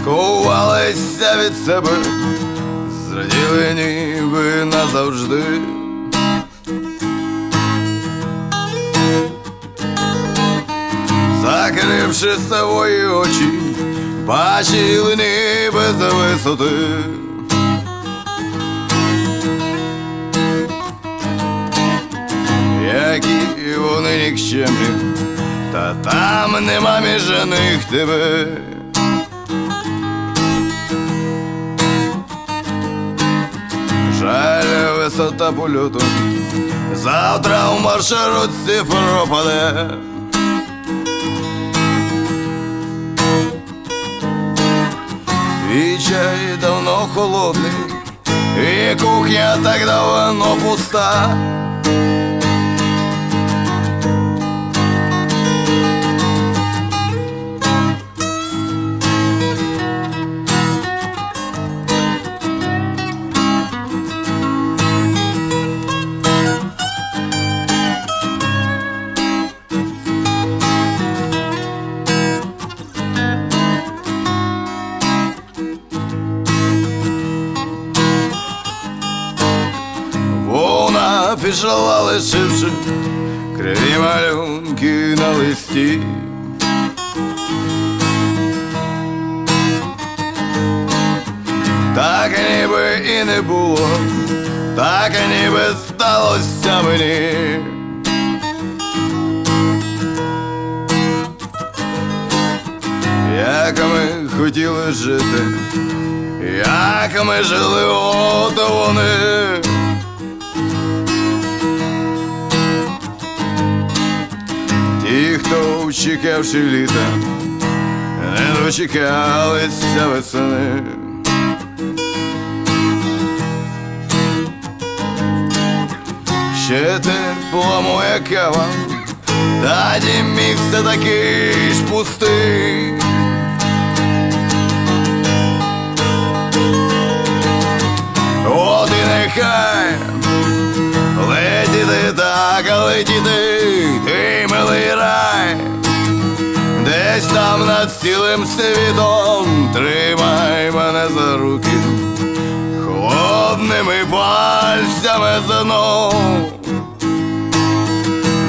Сховалися від себе, зраділи ніби назавжди. Закривши свої очі, бачили ніби за висоти. Які вони нікчемні, та там нема між них тебе. Жаль, висота польоту, завтра в маршрутці пропаде. І чай давно холодний, і кухня так давно пуста. Пішла лишивши криві малюнки на листі. Так ніби і не було, так ніби сталося мені. Як ми хотіли жити, як ми жили, от вони. Ті, хто чекавши літа, не дочекалися весени. Ще тепла моя кава, та дім міг все такий ж пустий. понад цілим світом, тримай мене за руки, холодними пальцями знов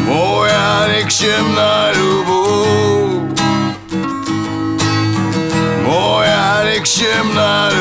моя нікчемна любов, моя нікчемна любов.